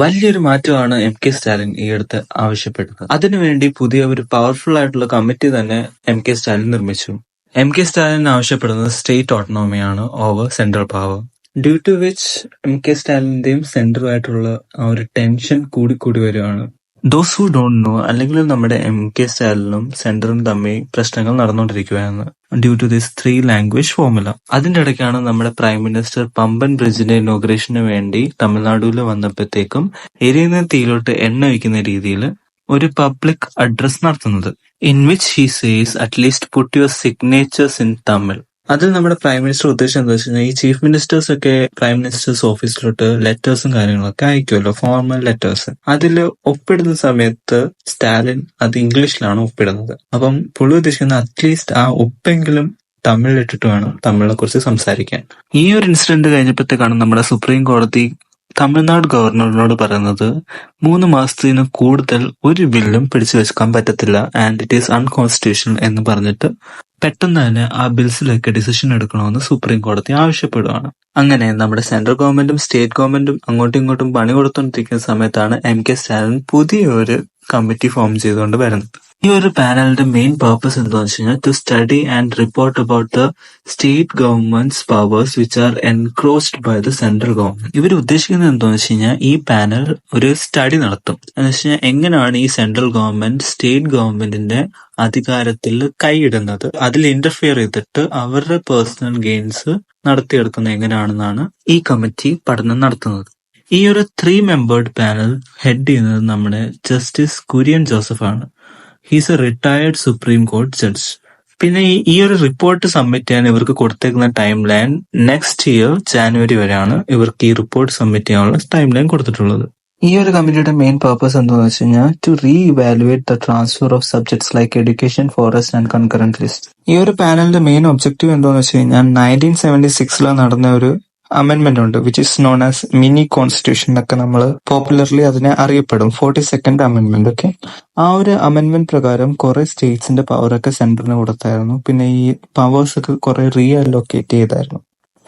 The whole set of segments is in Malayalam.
വലിയൊരു മാറ്റമാണ് എം കെ സ്റ്റാലിൻ ഈ അടുത്ത് ആവശ്യപ്പെട്ടത്. അതിനുവേണ്ടി പുതിയ ഒരു പവർഫുൾ ആയിട്ടുള്ള കമ്മിറ്റി തന്നെ എം കെ സ്റ്റാലിൻ നിർമ്മിച്ചു. എം കെ സ്റ്റാലിൻ ആവശ്യപ്പെടുന്നത് state ഓട്ടോണോമിയാണ് over central power due to which M K സ്റ്റാലിന്റെയും സെൻട്രലുമായിട്ടുള്ള ആ ഒരു ടെൻഷൻ കൂടിക്കൂടി വരികയാണ്. ദോസ് ഹു ഡോണ്ട് നോ അല്ലെങ്കിൽ നമ്മുടെ എം കെ സ്റ്റാലിനും സെന്ററും തമ്മിൽ പ്രശ്നങ്ങൾ നടന്നുകൊണ്ടിരിക്കുകയാണ് due to this three language formula അതിന്റെ ഇടയ്ക്കാണ് നമ്മുടെ പ്രൈം മിനിസ്റ്റർ പമ്പൻ ബ്രിഡ്ജിന്റെ ഇനോഗ്രേഷന് വേണ്ടി തമിഴ്നാടുവിൽ വന്നപ്പോഴത്തേക്കും എരിയുന്ന തീയിലോട്ട് എണ്ണ ഒഴിക്കുന്ന രീതിയിൽ ഒരു പബ്ലിക് അഡ്രസ് നടത്തുന്നത്. In which he says at least put your signatures in Tamil അതിൽ നമ്മുടെ പ്രൈം മിനിസ്റ്റർ ഉദ്ദേശം എന്താ വെച്ച് കഴിഞ്ഞാൽ ഈ ചീഫ് മിനിസ്റ്റേഴ്സ് ഒക്കെ പ്രൈം മിനിസ്റ്റേഴ്സ് ഓഫീസിലോട്ട് ലെറ്റേഴ്സും കാര്യങ്ങളൊക്കെ അയക്കുമല്ലോ ഫോർമൽ ലെറ്റേഴ്സ് അതിൽ ഒപ്പിടുന്ന സമയത്ത് സ്റ്റാലിൻ അത് ഇംഗ്ലീഷിലാണ് ഒപ്പിടുന്നത്. അപ്പം പുള്ളി ഉദ്ദേശിക്കുന്ന അറ്റ്ലീസ്റ്റ് ആ ഒപ്പെങ്കിലും തമിഴിലിട്ടിട്ട് വേണം തമിഴിനെ കുറിച്ച് സംസാരിക്കാൻ. ഈ ഒരു ഇൻസിഡന്റ് കഴിഞ്ഞപ്പോഴത്തേക്കാണ് നമ്മുടെ സുപ്രീം കോടതി തമിഴ്നാട് ഗവർണറിനോട് പറയുന്നത് മൂന്ന് മാസത്തിന് കൂടുതൽ ഒരു ബില്ലും പിടിച്ചു വെക്കാൻ പറ്റത്തില്ല. ആൻഡ് ഇറ്റ് ഈസ് അൺകോൺസ്റ്റിറ്റ്യൂഷണൽ എന്ന് പറഞ്ഞിട്ട് പെട്ടെന്ന് തന്നെ ആ ബിൽസിലൊക്കെ ഡിസിഷൻ എടുക്കണമെന്ന് സുപ്രീം കോടതി ആവശ്യപ്പെടുകയാണ് അങ്ങനെ നമ്മുടെ സെൻട്രൽ ഗവൺമെന്റും സ്റ്റേറ്റ് ഗവൺമെന്റും അങ്ങോട്ടും ഇങ്ങോട്ടും പണി കൊടുത്തോണ്ടിരിക്കുന്ന സമയത്താണ് എം കെ സ്റ്റാലിൻ പുതിയൊരു കമ്മിറ്റി ഫോം ചെയ്തുകൊണ്ട് വരുന്നത്. ഈ ഒരു പാനലിന്റെ മെയിൻ പർപ്പസ് എന്താണെന്ന് വെച്ച് കഴിഞ്ഞാൽ to study and report about the state governments powers which are encroached by the central government ഇവർ ഉദ്ദേശിക്കുന്നത് എന്താണെന്ന് വെച്ച് കഴിഞ്ഞാൽ ഈ പാനൽ ഒരു സ്റ്റഡി നടത്തും. എന്ന് വെച്ച് കഴിഞ്ഞാൽ എങ്ങനെയാണ് ഈ സെൻട്രൽ ഗവൺമെന്റ് സ്റ്റേറ്റ് ഗവൺമെന്റിന്റെ അധികാരത്തിൽ കൈയിടുന്നത്? അതിൽ ഇന്റർഫിയർ ചെയ്തിട്ട് അവരുടെ പേഴ്സണൽ ഗെയിൻസ് നടത്തിയെടുക്കുന്നത് എങ്ങനെയാണെന്നാണ് ഈ കമ്മിറ്റി പഠനം നടത്തുന്നത്. ഈ ഒരു ത്രീ മെമ്പേർഡ് പാനൽ ഹെഡ് ചെയ്യുന്നത് നമ്മുടെ ജസ്റ്റിസ് കുര്യൻ ജോസഫ് ആണ്. He's a retired supreme court judge പിന്നെ ഈ ഒരു റിപ്പോർട്ട് സബ്മിറ്റ് ചെയ്യാൻ ഇവർക്ക് കൊടുത്തേക്കുന്ന time line next year January വരെയാണ് ഇവർക്ക് ഈ റിപ്പോർട്ട് സബ്മിറ്റ് ചെയ്യാനുള്ള ടൈം ലൈൻ കൊടുത്തിട്ടുള്ളത്. ഈ ഒരു കമ്മിറ്റിയുടെ മെയിൻ പർപ്പസ് എന്താണെന്ന് വെച്ച് കഴിഞ്ഞാൽ to reevaluate the transfer of subjects like education forest and concurrent list ഈ ഒരു പാനലിന്റെ മെയിൻ ഒബ്ജക്റ്റീവ് എന്താണെന്ന് വെച്ച് കഴിഞ്ഞാൽ നയന്റീൻ സെവന്റി സിക്സിൽ നടന്ന ഒരു അമെന്റ്മെന്റ് ഉണ്ട് which is known as mini constitution എന്നൊക്കെ നമ്മൾ പോപ്പുലർലി അതിനെ അറിയപ്പെടും. ഫോർട്ടി സെക്കൻഡ് അമെന്റ്മെന്റ് ഓക്കെ ആ ഒരു അമെന്റ്മെന്റ് പ്രകാരം കുറെ സ്റ്റേറ്റ്സിന്റെ പവറൊക്കെ സെൻട്രലിന് കൊടുത്തായിരുന്നു. പിന്നെ ഈ പവേഴ്സ് ഒക്കെ കുറെ റീ അലോക്കേറ്റ് ചെയ്തായിരുന്നു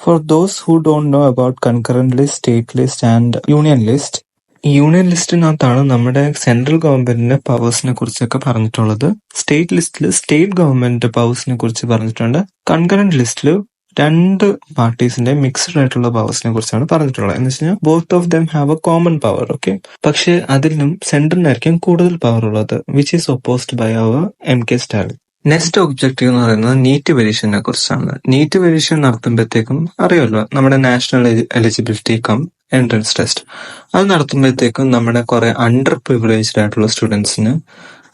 for those who don't know about concurrent list state list and union list union ലിസ്റ്റിനകത്താണ് നമ്മുടെ സെൻട്രൽ ഗവൺമെന്റിന്റെ പവേഴ്സിനെ കുറിച്ചൊക്കെ പറഞ്ഞിട്ടുള്ളത്. സ്റ്റേറ്റ് ലിസ്റ്റിൽ സ്റ്റേറ്റ് ഗവൺമെന്റിന്റെ പവേഴ്സിനെ കുറിച്ച് പറഞ്ഞിട്ടുണ്ട്. കൺകറന്റ് ലിസ്റ്റിൽ രണ്ട് പാർട്ടീസിന്റെ മിക്സ്ഡ് ആയിട്ടുള്ള പവേഴ്സിനെ കുറിച്ചാണ് പറഞ്ഞിട്ടുള്ളത്. എന്ന് വെച്ചാൽ both of them have a common power okay പക്ഷെ അതിലും സെന്ററിനായിരിക്കും കൂടുതൽ പവർ ഉള്ളത് which is opposed by our M K Stalin next objective എന്ന് പറയുന്നത് നീറ്റ് പരീക്ഷനെ കുറിച്ചാണ്. നീറ്റ് പരീക്ഷ നടത്തുമ്പോഴത്തേക്കും അറിയാമല്ലോ നമ്മുടെ national eligibility cum entrance test അത് നടത്തുമ്പോഴത്തേക്കും നമ്മുടെ കുറെ അണ്ടർ പ്രിവിലേജ്ഡ് ആയിട്ടുള്ള സ്റ്റുഡൻസിന്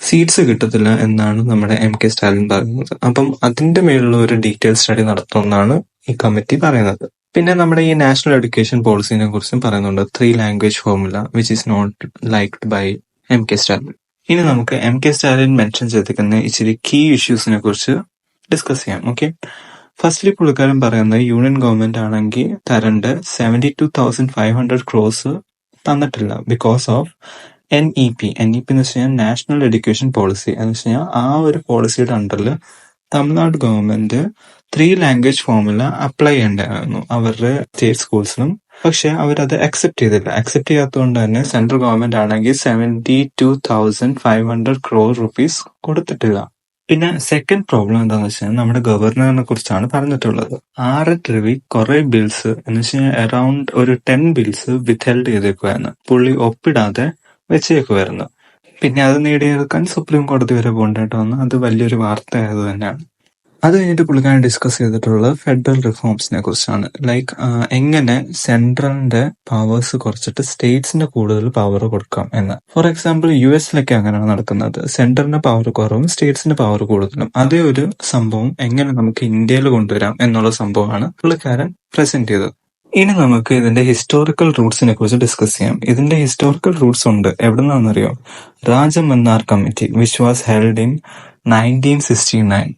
സീറ്റ്സ് കിട്ടത്തില്ല എന്നാണ് നമ്മുടെ എം കെ സ്റ്റാലിൻ പറയുന്നത്. അപ്പം അതിന്റെ മേലുള്ള ഒരു ഡീറ്റെയിൽ സ്റ്റഡി നടത്തുമെന്നാണ് ഈ കമ്മിറ്റി പറയുന്നത്. പിന്നെ നമ്മുടെ ഈ നാഷണൽ എഡ്യൂക്കേഷൻ പോളിസിനെ കുറിച്ചും പറയുന്നുണ്ട്. Three language formula which is not liked by M K Stalin ഇനി നമുക്ക് എം കെ സ്റ്റാലിൻ മെൻഷൻ ചെയ്തിരിക്കുന്ന ഇച്ചിരി കീ ഇഷ്യൂസിനെ കുറിച്ച് ഡിസ്കസ് ചെയ്യാം ഓക്കെ ഫസ്റ്റ്ലി പുള്ളിക്കാരൻ പറയുന്നത് യൂണിയൻ ഗവൺമെന്റ് ആണെങ്കിൽ തരണ്ട് seventy two thousand five hundred crores തന്നിട്ടില്ല because of N E P N E P എന്ന് വെച്ച് കഴിഞ്ഞാൽ നാഷണൽ എഡ്യൂക്കേഷൻ പോളിസി എന്ന് വെച്ച് കഴിഞ്ഞാൽ ആ ഒരു പോളിസിയുടെ അണ്ടറിൽ Tamil Nadu government three language formula apply ചെയ്യണ്ടായിരുന്നു അവരുടെ സ്റ്റേറ്റ് സ്കൂൾസിലും പക്ഷെ അവരത് അക്സെപ്റ്റ് ചെയ്തില്ല. അക്സെപ്റ്റ് ചെയ്യാത്തതുകൊണ്ട് തന്നെ സെൻട്രൽ ഗവൺമെന്റ് ആണെങ്കിൽ seventy two thousand five hundred crore rupees കൊടുത്തിട്ടില്ല. പിന്നെ സെക്കൻഡ് പ്രോബ്ലം എന്താണെന്ന് വെച്ചാൽ നമ്മുടെ ഗവർണറിനെ കുറിച്ചാണ് പറഞ്ഞിട്ടുള്ളത്. ആർ എൻ രവി കുറെ ബിൽസ് എന്ന് വെച്ചാൽ അറൌണ്ട് ഒരു ടെൻ ബിൽസ് വിത്ത് ഹെൽഡ് ചെയ്തേക്കുവായിരുന്നു. പുള്ളി ഒപ്പിടാതെ വെച്ചേക്കുമായിരുന്നു പിന്നെ അത് നേടിയെടുക്കാൻ സുപ്രീം കോടതി വരെ പോകേണ്ടതായിട്ട് വന്നു അത് വലിയൊരു വാർത്തയായത് തന്നെയാണ്. അത് കഴിഞ്ഞിട്ട് പുള്ളിക്കാരൻ ഡിസ്കസ് ചെയ്തിട്ടുള്ളത് ഫെഡറൽ റിഫോംസിനെ കുറിച്ചാണ്. ലൈക്ക് എങ്ങനെ സെൻട്രലിന്റെ പവേഴ്സ് കുറച്ചിട്ട് സ്റ്റേറ്റ്സിന്റെ കൂടുതൽ പവർ കൊടുക്കാം എന്ന്. ഫോർ എക്സാമ്പിൾ യു എസിലൊക്കെ അങ്ങനെയാണ് നടക്കുന്നത്. സെൻട്രലിന്റെ പവർ കുറവും സ്റ്റേറ്റ്സിന്റെ പവർ കൂടുതലും. അതേ ഒരു സംഭവം എങ്ങനെ നമുക്ക് ഇന്ത്യയിൽ കൊണ്ടുവരാം എന്നുള്ള സംഭവമാണ് പുള്ളിക്കാരൻ പ്രസന്റ് ചെയ്തത്. ഇനി നമുക്ക് ഇതിന്റെ ഹിസ്റ്റോറിക്കൽ റൂട്ട്സിനെ കുറിച്ച് ഡിസ്കസ് ചെയ്യാം. ഇതിന്റെ ഹിസ്റ്റോറിക്കൽ റൂട്ട്സ് ഉണ്ട്. എവിടെന്നാണെന്നറിയോ? Rajamannar committee which was held in nineteen sixty nine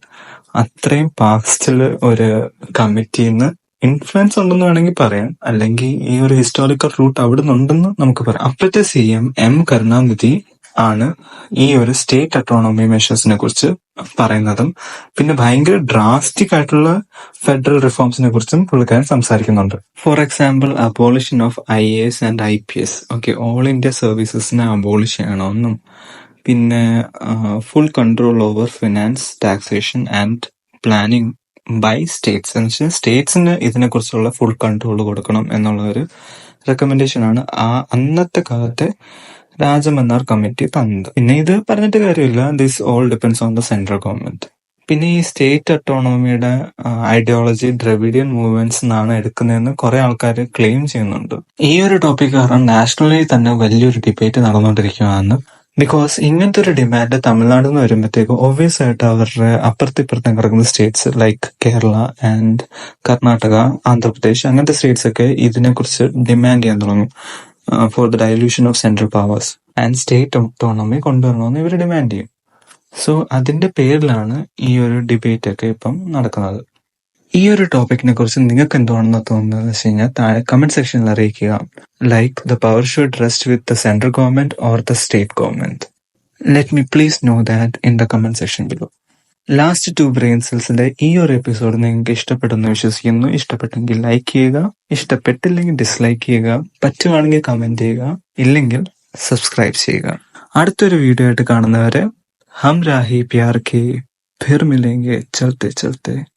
അത്രയും പാസ്റ്റിൽ ഒരു കമ്മിറ്റിന്ന് ഇൻഫ്ലുവൻസ് ഉണ്ടെന്ന് വേണമെങ്കിൽ പറയാം. അല്ലെങ്കിൽ ഈ ഒരു ഹിസ്റ്റോറിക്കൽ റൂട്ട് അവിടെ നിന്നുണ്ടെന്ന് നമുക്ക് പറയാം. അപ്പോഴത്തെ സി എം എം കരുണാനിധി ആണ് ഈ ഒരു സ്റ്റേറ്റ് അട്ടോണോമി മെഷേഴ്സിനെ കുറിച്ച് പറയുന്നതും പിന്നെ ഭയങ്കര ഡ്രാസ്റ്റിക് ആയിട്ടുള്ള ഫെഡറൽ റിഫോംസിനെ കുറിച്ചും പുള്ളിക്കാരൻ സംസാരിക്കുന്നുണ്ട്. For example abolition of I S and I P S okay all India സർവീസസിനെ abolish ചെയ്യണമെന്നും പിന്നെ full control over finance taxation and planning by states എന്ന് വെച്ചാൽ സ്റ്റേറ്റ്സിന് ഇതിനെക്കുറിച്ചുള്ള ഫുൾ കൺട്രോൾ കൊടുക്കണം എന്നുള്ള ഒരു റെക്കമെൻഡേഷൻ ആണ്. ആ അന്നത്തെ കാലത്തെ രാജമന്നാർ കമ്മിറ്റി തന്നത്. പിന്നെ ഇത് പറഞ്ഞിട്ട് കാര്യമില്ല. This all depends on the central government പിന്നെ ഈ സ്റ്റേറ്റ് അട്ടോണോമിയുടെ ഐഡിയോളജി ദ്രവിഡിയൻ മൂവ്മെന്റ്സ് എന്നാണ് എടുക്കുന്നതെന്ന് കുറെ ആൾക്കാർ ക്ലെയിം ചെയ്യുന്നുണ്ട്. ഈ ഒരു ടോപ്പിക് കാരണം നാഷണലി തന്നെ വലിയൊരു ഡിബേറ്റ് നടന്നുകൊണ്ടിരിക്കുകയാണ് ബിക്കോസ് ഇങ്ങനത്തെ ഒരു ഡിമാൻഡ് തമിഴ്നാട് നിന്ന് വരുമ്പോഴത്തേക്കും ഒബ്വിയസ് ആയിട്ട് അവരുടെ അപ്പുറത്തിപ്പുറത്തും കിടക്കുന്ന states like Kerala and Karnataka Andhra Pradesh അങ്ങനത്തെ സ്റ്റേറ്റ്സ് ഒക്കെ ഇതിനെക്കുറിച്ച് ഡിമാൻഡ് ചെയ്യാൻ തുടങ്ങും. For the dilution of central powers and state autonomy കൊണ്ടുവരണമെന്ന് ഇവർ ഡിമാൻഡ് ചെയ്യും. സോ അതിന്റെ പേരിലാണ് ഈ ഒരു ഡിബേറ്റ് ഒക്കെ ഇപ്പം നടക്കുന്നത്. ഈ ഒരു ടോപ്പിക്കിനെ കുറിച്ച് നിങ്ങൾക്ക് എന്തുവാണെന്ന് തോന്നുന്നത് വെച്ച് കഴിഞ്ഞാൽ താഴെ കമന്റ് സെക്ഷനിൽ അറിയിക്കുക. Like the power should rest with the central government or the state government let me please know that in the comment section below last two brain സെൽസിന്റെ ഈ ഒരു എപ്പിസോഡ് നിങ്ങൾക്ക് ഇഷ്ടപ്പെട്ടെന്ന് വിശ്വസിക്കുന്നു. ഇഷ്ടപ്പെട്ടെങ്കിൽ ലൈക്ക് ചെയ്യുക. ഇഷ്ടപ്പെട്ടില്ലെങ്കിൽ ഡിസ്ലൈക്ക് ചെയ്യുക. പറ്റുവാണെങ്കിൽ കമന്റ് ചെയ്യുക. ഇല്ലെങ്കിൽ സബ്സ്ക്രൈബ് ചെയ്യുക. അടുത്തൊരു വീഡിയോ ആയിട്ട് കാണുന്നവരെ ഹം രാഹി പ്യാർ കെ ഫിർ മിലേങ്കെ ചലത്തെ ചലത്തെ